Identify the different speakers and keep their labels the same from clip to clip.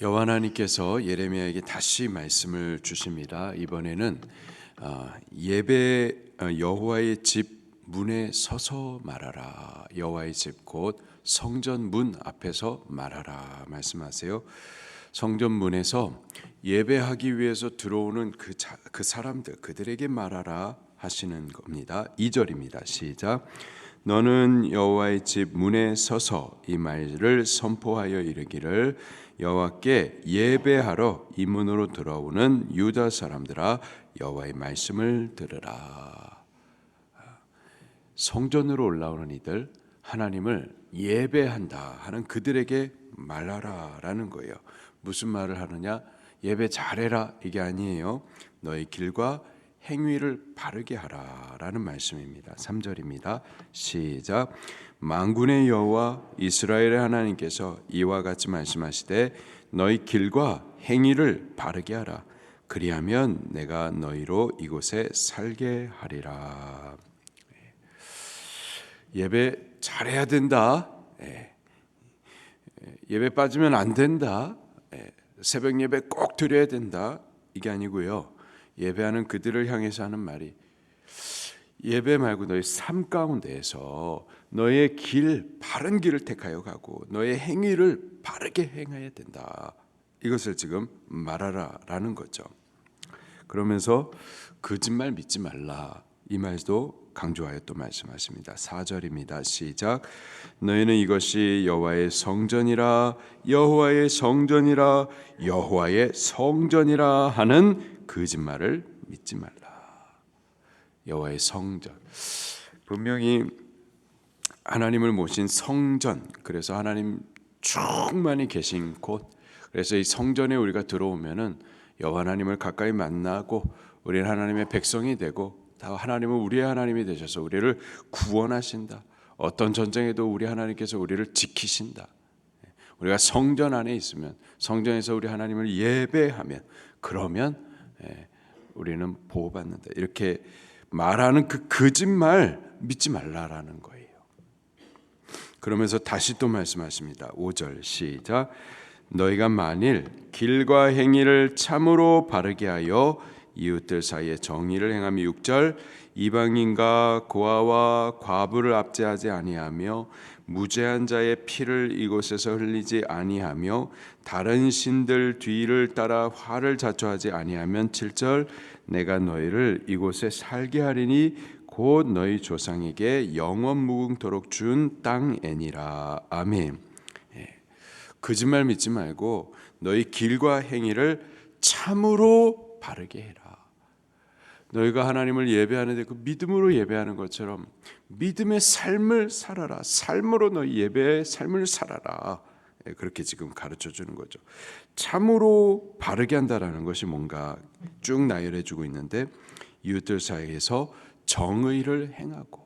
Speaker 1: 여호와 하나님께서 예레미야에게 다시 말씀을 주십니다. 이번에는 아, 예배 어, 여호와의 집 문에 서서 말하라. 여호와의 집 곧 성전 문 앞에서 말하라 말씀하세요. 성전 문에서 예배하기 위해서 들어오는 그, 자, 그 사람들 그들에게 말하라 하시는 겁니다. 2절입니다. 시작. 너는 여호와의 집 문에 서서 이 말을 선포하여 이르기를 여호와께 예배하러 이 문으로 들어오는 유다 사람들아 여호와의 말씀을 들으라. 성전으로 올라오는 이들 하나님을 예배한다 하는 그들에게 말하라라는 거예요. 무슨 말을 하느냐? 예배 잘해라 이게 아니에요. 너의 길과 행위를 바르게 하라라는 말씀입니다. 3절입니다. 시작. 만군의 여호와 이스라엘의 하나님께서 이와 같이 말씀하시되 너희 길과 행위를 바르게 하라. 그리하면 내가 너희로 이곳에 살게 하리라. 예배 잘해야 된다. 예. 예배 빠지면 안 된다. 예. 새벽 예배 꼭 드려야 된다. 이게 아니고요. 예배하는 그들을 향해서 하는 말이 예배 말고 너의 삶 가운데에서 너의 길 바른 길을 택하여 가고 너의 행위를 바르게 행해야 된다. 이것을 지금 말하라라는 거죠. 그러면서 거짓말 믿지 말라. 이 말도 강조하여 또 말씀하십니다. 4절입니다. 시작. 너희는 이것이 여호와의 성전이라 여호와의 성전이라 여호와의 성전이라 하는 거짓말을 믿지 말라. 여호와의 성전. 분명히 하나님을 모신 성전. 그래서 하나님 충만히 계신 곳. 그래서 이 성전에 우리가 들어오면은 여호와 하나님을 가까이 만나고 우리는 하나님의 백성이 되고 다 하나님은 우리의 하나님이 되셔서 우리를 구원하신다. 어떤 전쟁에도 우리 하나님께서 우리를 지키신다. 우리가 성전 안에 있으면 성전에서 우리 하나님을 예배하면 그러면 예, 우리는 보호받는다. 이렇게 말하는 그 거짓말 믿지 말라라는 거예요. 그러면서 다시 또 말씀하십니다. 5절 시작. 너희가 만일 길과 행위를 참으로 바르게 하여 이웃들 사이에 정의를 행하며 6절 이방인과 고아와 과부를 압제하지 아니하며 무죄한 자의 피를 이곳에서 흘리지 아니하며 다른 신들 뒤를 따라 화를 자초하지 아니하면 7절 내가 너희를 이곳에 살게 하리니 곧 너희 조상에게 영원 무궁토록 준 땅애니라 아멘. 예. 거짓말 믿지 말고 너희 길과 행위를 참으로 바르게 해라. 너희가 하나님을 예배하는데 그 믿음으로 예배하는 것처럼 믿음의 삶을 살아라. 삶으로 너희 예배의 삶을 살아라. 예, 그렇게 지금 가르쳐 주는 거죠. 참으로 바르게 한다라는 것이 뭔가 쭉 나열해 주고 있는데 이웃들 사이에서 정의를 행하고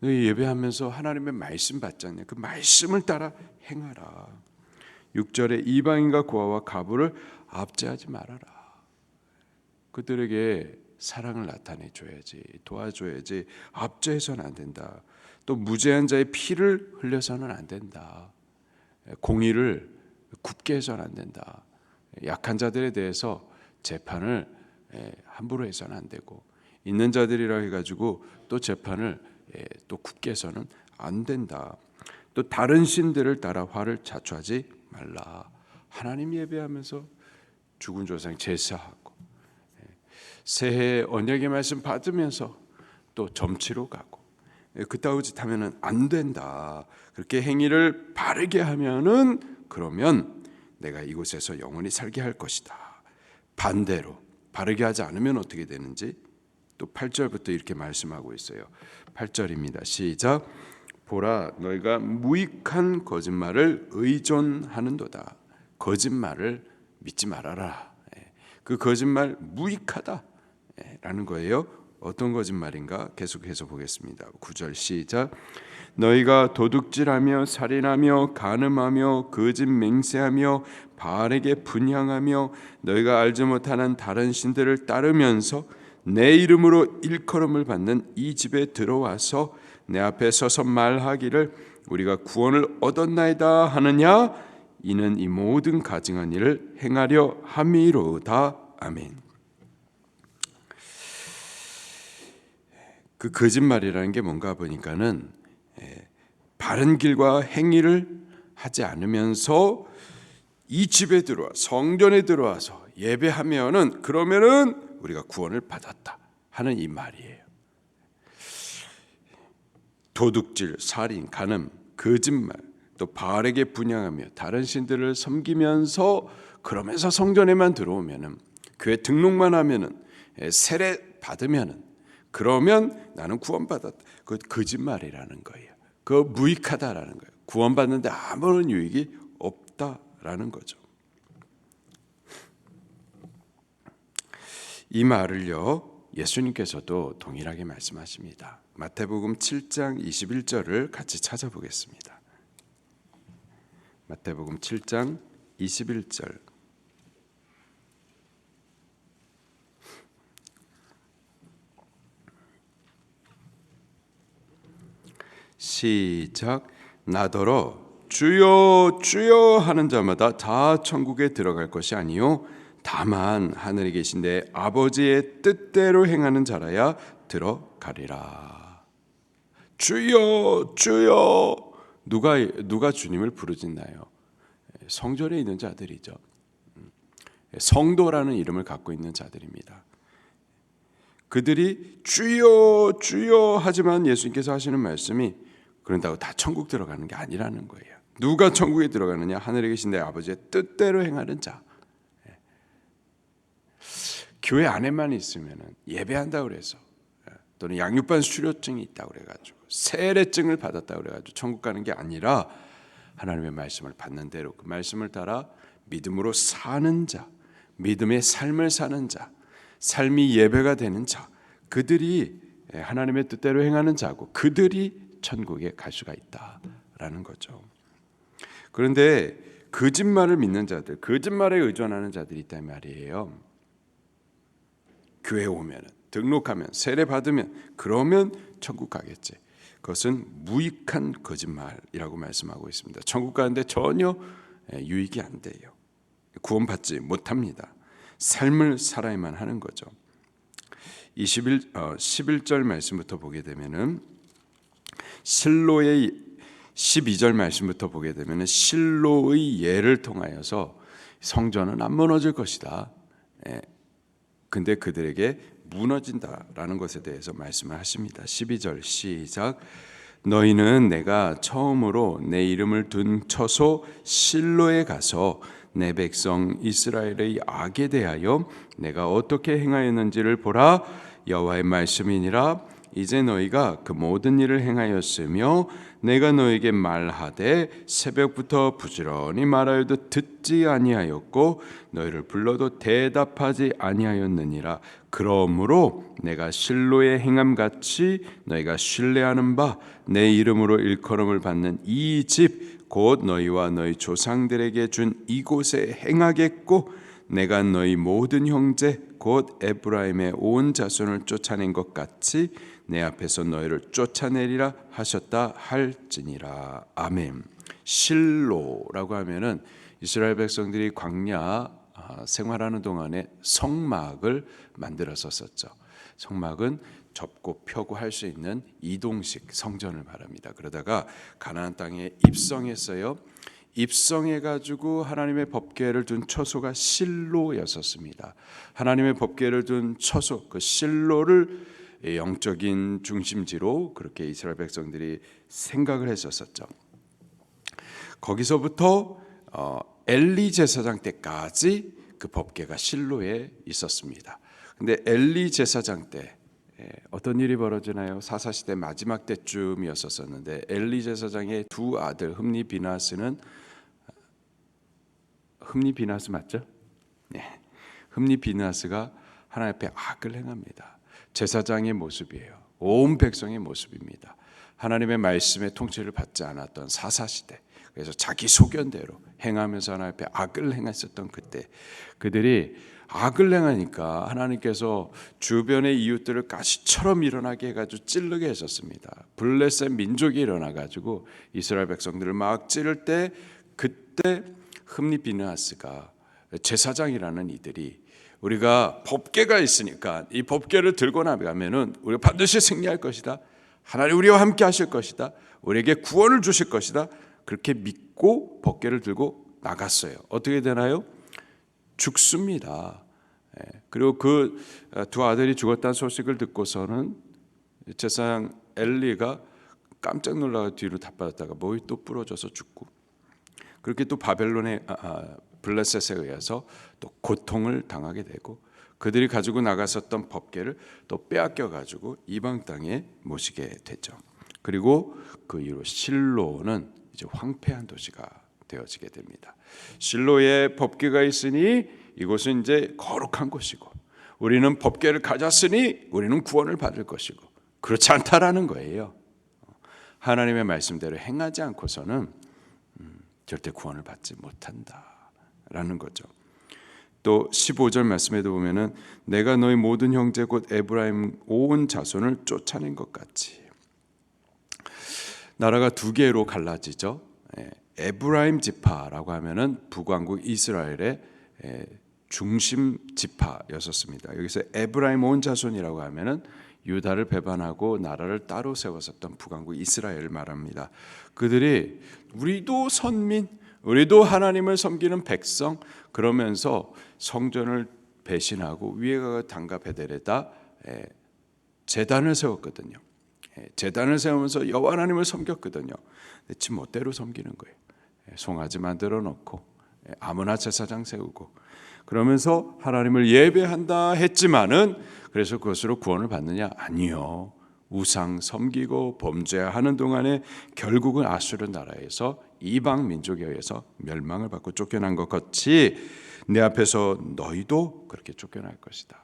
Speaker 1: 너희 예배하면서 하나님의 말씀 받잖아요. 그 말씀을 따라 행하라. 6절에 이방인과 고아와 가부를 압제하지 말아라. 그들에게 사랑을 나타내 줘야지 도와줘야지 압제해서는 안 된다. 또 무죄한 자의 피를 흘려서는 안 된다. 공의를 굽게 해서는 안 된다. 약한 자들에 대해서 재판을 함부로 해서는 안 되고 있는 자들이라 해가지고 또 재판을 또 굽게 해서는 안 된다. 또 다른 신들을 따라 화를 자초하지 말라. 하나님 예배하면서 죽은 조상 제사하고 새해 언약의 말씀 받으면서 또 점치러 가고 그따위 짓 하면은 안 된다. 그렇게 행위를 바르게 하면은 그러면 내가 이곳에서 영원히 살게 할 것이다. 반대로 바르게 하지 않으면 어떻게 되는지 또 8절부터 이렇게 말씀하고 있어요. 8절입니다. 시작. 보라 너희가 무익한 거짓말을 의존하는도다. 거짓말을 믿지 말아라. 그 거짓말 무익하다. 라는 거예요. 어떤 거짓말인가 계속해서 보겠습니다. 9절 시작. 너희가 도둑질하며 살인하며 간음하며 거짓 맹세하며 바알에게 분향하며 너희가 알지 못하는 다른 신들을 따르면서 내 이름으로 일컬음을 받는 이 집에 들어와서 내 앞에 서서 말하기를 우리가 구원을 얻었나이다 하느냐 이는 이 모든 가증한 일을 행하려 함이로다 아멘. 그 거짓말이라는 게 뭔가 보니까는 예, 바른 길과 행위를 하지 않으면서 이 집에 들어와 성전에 들어와서 예배하면은 그러면은 우리가 구원을 받았다 하는 이 말이에요. 도둑질, 살인, 간음, 거짓말, 또 바알에게 분양하며 다른 신들을 섬기면서 그러면서 성전에만 들어오면은 교회 등록만 하면은 예, 세례 받으면은 그러면 나는 구원받았다. 그 거짓말이라는 거예요. 그 무익하다라는 거예요. 구원받는데 아무런 유익이 없다라는 거죠. 이 말을요. 예수님께서도 동일하게 말씀하십니다. 마태복음 7장 21절을 같이 찾아보겠습니다. 마태복음 7장 21절 시작 나더러 주여 주여 하는 자마다 다 천국에 들어갈 것이 아니요 다만 하늘에 계신 내 아버지의 뜻대로 행하는 자라야 들어가리라 주여 주여 누가 누가 주님을 부르짖나요? 성전에 있는 자들이죠. 성도라는 이름을 갖고 있는 자들입니다. 그들이 주여 주여 하지만 예수님께서 하시는 말씀이 그런다고 다 천국 들어가는 게 아니라는 거예요. 누가 천국에 들어가느냐? 하늘에 계신 내 아버지의 뜻대로 행하는 자. 예. 교회 안에만 있으면 예배한다 그래서 예. 또는 양육반 수료증이 있다 그래가지고 세례증을 받았다 그래가지고 천국 가는 게 아니라 하나님의 말씀을 받는 대로 그 말씀을 따라 믿음으로 사는 자, 믿음의 삶을 사는 자, 삶이 예배가 되는 자, 그들이 예, 하나님의 뜻대로 행하는 자고 그들이 천국에 갈 수가 있다라는 거죠. 그런데 거짓말을 믿는 자들, 거짓말에 의존하는 자들이 있단 말이에요. 교회 오면 등록하면 세례 받으면 그러면 천국 가겠지. 그것은 무익한 거짓말이라고 말씀하고 있습니다. 천국 가는데 전혀 유익이 안 돼요. 구원받지 못합니다. 삶을 살아야만 하는 거죠. 21 어, 11절 말씀부터 보게 되면은 실로의 12절 말씀부터 보게 되면 실로의 예를 통하여서 성전은 안 무너질 것이다. 예. 근데 그들에게 무너진다라는 것에 대해서 말씀을 하십니다. 12절 시작. 너희는 내가 처음으로 내 이름을 둔 처소 실로에 가서 내 백성 이스라엘의 악에 대하여 내가 어떻게 행하였는지를 보라. 여호와의 말씀이니라. 이제 너희가 그 모든 일을 행하였으며 내가 너에게 말하되 새벽부터 부지런히 말하여도 듣지 아니하였고 너희를 불러도 대답하지 아니하였느니라. 그러므로 내가 실로의 행함 같이 너희가 신뢰하는 바 내 이름으로 일컬음을 받는 이 집 곧 너희와 너희 조상들에게 준 이곳에 행하겠고 내가 너희 모든 형제 곧 에브라임의 온 자손을 쫓아낸 것 같이 내 앞에서 너희를 쫓아내리라 하셨다 할지니라 아멘. 실로라고 하면은 이스라엘 백성들이 광야 아, 생활하는 동안에 성막을 만들었었죠. 성막은 접고 펴고 할 수 있는 이동식 성전을 말합니다. 그러다가 가나안 땅에 입성했어요. 입성해 가지고 하나님의 법궤를 둔 처소가 실로였었습니다. 하나님의 법궤를 둔 처소 그 실로를 영적인 중심지로 그렇게 이스라엘 백성들이 생각을 했었었죠. 거기서부터 어, 엘리 제사장 때까지 그 법궤가 실로에 있었습니다. 근데 엘리 제사장 때 예, 어떤 일이 벌어지나요? 사사 시대 마지막 때쯤이었었는데 엘리 제사장의 두 아들 흠니 비나스는 흠니 비나스 맞죠? 네. 흠니 비나스가 하나님 앞에 악을 행합니다. 제사장의 모습이에요. 온 백성의 모습입니다. 하나님의 말씀의 통치를 받지 않았던 사사 시대. 그래서 자기 소견대로 행하면서 하나님 앞에 악을 행했었던 그때 그들이 악을 행하니까 하나님께서 주변의 이웃들을 가시처럼 일어나게 해가지고 찌르게 했었습니다. 블레셋 민족이 일어나가지고 이스라엘 백성들을 막 찌를 때 그때 흠리 비느하스가 제사장이라는 이들이 우리가 법궤가 있으니까 이 법궤를 들고 나가면은 우리가 반드시 승리할 것이다. 하나님 우리와 함께 하실 것이다. 우리에게 구원을 주실 것이다. 그렇게 믿고 법궤를 들고 나갔어요. 어떻게 되나요? 죽습니다. 예, 그리고 그 두 아들이 죽었다는 소식을 듣고서는 제사장 엘리가 깜짝 놀라가 뒤로 다 빠졌다가 목이 또 부러져서 죽고 그렇게 또 바벨론의 아, 아, 블레셋에 의해서 또 고통을 당하게 되고 그들이 가지고 나갔었던 법궤를 또 빼앗겨 가지고 이방 땅에 모시게 되죠. 그리고 그 이후로 실로는 이제 황폐한 도시가 되어지게 됩니다. 실로에 법궤가 있으니 이곳은 이제 거룩한 곳이고 우리는 법궤를 가졌으니 우리는 구원을 받을 것이고 그렇지 않다라는 거예요. 하나님의 말씀대로 행하지 않고서는 음, 절대 구원을 받지 못한다라는 거죠. 또 15절 말씀에도 보면은 내가 너희 모든 형제 곧 에브라임 온 자손을 쫓아낸 것 같이 나라가 두 개로 갈라지죠. 예, 에브라임 지파라고 하면은 북왕국 이스라엘의 예, 중심 지파였었습니다. 여기서 에브라임 온 자손이라고 하면은 유다를 배반하고 나라를 따로 세웠었던 북왕국 이스라엘을 말합니다. 그들이 우리도 선민, 우리도 하나님을 섬기는 백성 그러면서 성전을 배신하고 위에가 당가 베델에다 예, 재단을 세웠거든요. 예, 재단을 세우면서 여호와 하나님을 섬겼거든요. 지 멋대로 섬기는 거예요. 예, 송아지 만들어 놓고 예, 아무나 제사장 세우고 그러면서 하나님을 예배한다 했지만은 그래서 그것으로 구원을 받느냐 아니요. 우상 섬기고 범죄하는 동안에 결국은 아수르 나라에서 이방 민족에 의해서 멸망을 받고 쫓겨난 것 같이 내 앞에서 너희도 그렇게 쫓겨날 것이다.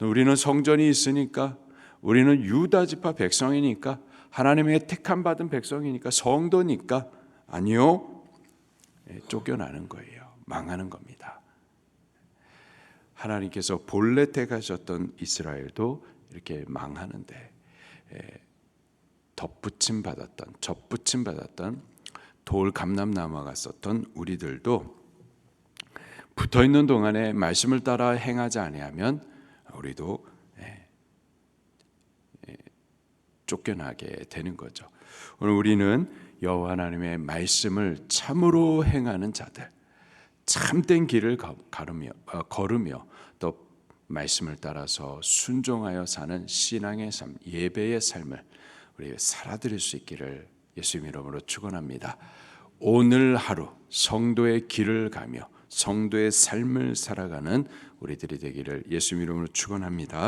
Speaker 1: 우리는 성전이 있으니까 우리는 유다 지파 백성이니까 하나님의 택함 받은 백성이니까 성도니까 아니요. 예, 쫓겨나는 거예요. 망하는 겁니다. 하나님께서 본래 택하셨던 이스라엘도 이렇게 망하는데 예, 덧붙임 받았던 접붙임 받았던 돌 감람나무와 같었던 우리들도 붙어 있는 동안에 말씀을 따라 행하지 아니하면 우리도 예, 예, 쫓겨나게 되는 거죠. 오늘 우리는 여호와 하나님의 말씀을 참으로 행하는 자들, 참된 길을 가르며 어, 걸으며 또 말씀을 따라서 순종하여 사는 신앙의 삶, 예배의 삶을 우리 살아드릴 수 있기를 예수님 이름으로 축원합니다. 오늘 하루 성도의 길을 가며 성도의 삶을 살아가는 우리들이 되기를 예수님 이름으로 축원합니다.